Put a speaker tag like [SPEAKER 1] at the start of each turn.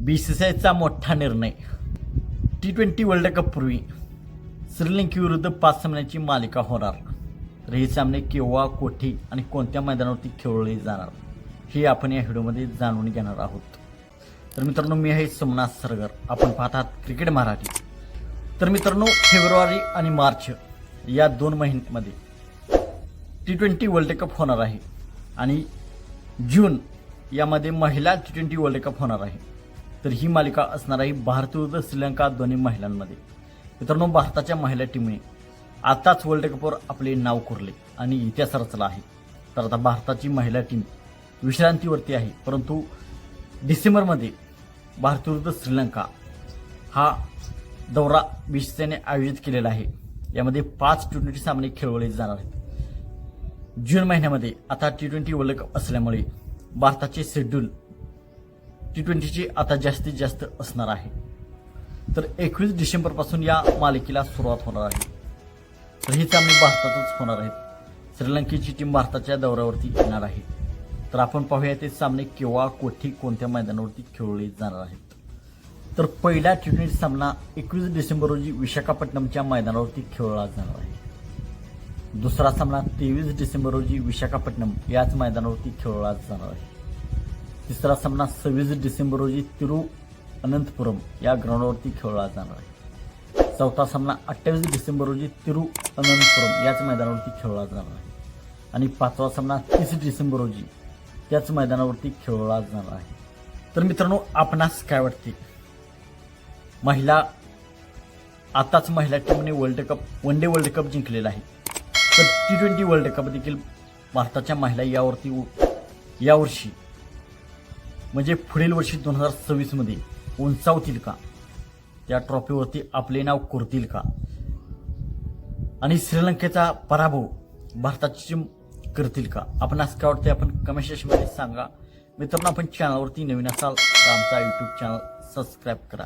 [SPEAKER 1] B C C आयचा मोठा निर्णय. टी ट्वेंटी वर्ल्ड कपपूर्वी श्रीलंकेविरुद्ध पाच सामन्याची मालिका होणार. तर हे सामने केव्हा कोठे आणि कोणत्या मैदानावरती खेळवले जाणार हे आपण या व्हिडिओमध्ये जाणून घेणार आहोत. तर मित्रांनो मी आहे सोमनाथ सरगर. आपण पाहत आहात क्रिकेट मराठी. तर मित्रांनो फेब्रुवारी आणि मार्च या दोन महिन्यामध्ये टी ट्वेंटी वर्ल्ड कप होणार आहे आणि जून यामध्ये महिला टी ट्वेंटी वर्ल्ड कप होणार आहे. तर ही मालिका असणार आहे भारत विरुद्ध श्रीलंका दोन्ही महिलांमध्ये. मित्रांनो भारताच्या महिला टीमने आताच वर्ल्ड कपवर आपले नाव कोरले आणि इतिहास रचला आहे. तर आता भारताची महिला टीम विश्रांतीवरती आहे. परंतु डिसेंबरमध्ये भारत विरुद्ध श्रीलंका हा दौरा बीसीसीने आयोजित केलेला आहे. यामध्ये पाच टी ट्वेंटी सामने खेळवले जाणार आहेत. जून महिन्यामध्ये आता टी ट्वेंटी वर्ल्ड कप असल्यामुळे भारताचे शेड्यूल टी ट्वेंटीची आता जास्तीत जास्त असणार आहे. तर एकवीस डिसेंबरपासून या मालिकेला सुरुवात होणार आहे. तर हे सामने भारतातच होणार आहेत श्रीलंकेची टीम भारताच्या दौऱ्यावरती येणार आहे. तर आपण पाहूया ते सामने केव्हा कोठे कोणत्या मैदानावरती खेळले जाणार आहेत. तर पहिला टी ट्वेंटी सामना एकवीस डिसेंबर रोजी विशाखापट्टणमच्या मैदानावरती खेळला जाणार आहे. दुसरा सामना तेवीस डिसेंबर रोजी विशाखापट्टणम याच मैदानावरती खेळला जाणार आहे. तिसरा सामना सव्वीस डिसेंबर रोजी तिरुअनंतपुरम या ग्राउंडवरती खेळला जाणार आहे. चौथा सामना अठ्ठावीस डिसेंबर रोजी तिरुअनंतपुरम याच मैदानावरती खेळला जाणार आहे. आणि पाचवा सामना तीस डिसेंबर रोजी त्याच मैदानावरती खेळला जाणार आहे. तर मित्रांनो आपणास काय वाटते? महिला आताच महिला टीमने world cup one day world cup जिंकलेला आहे. तर टी ट्वेंटी वर्ल्ड कप देखील भारताच्या महिला यावरती उ- यावर्षी म्हणजे पुढील वर्षी दोन हजार सव्वीसमध्ये उंचावतील का? त्या ट्रॉफीवरती आपले नाव कोरतील का? आणि श्रीलंकेचा पराभव भारताची करतील का? आपण असं काय वाटते आपण कमेंट सेक्शनमध्ये सांगा. मित्रांनो आपण चॅनलवरती नवीन असाल तर आमचा यूट्यूब चॅनल सबस्क्राईब करा.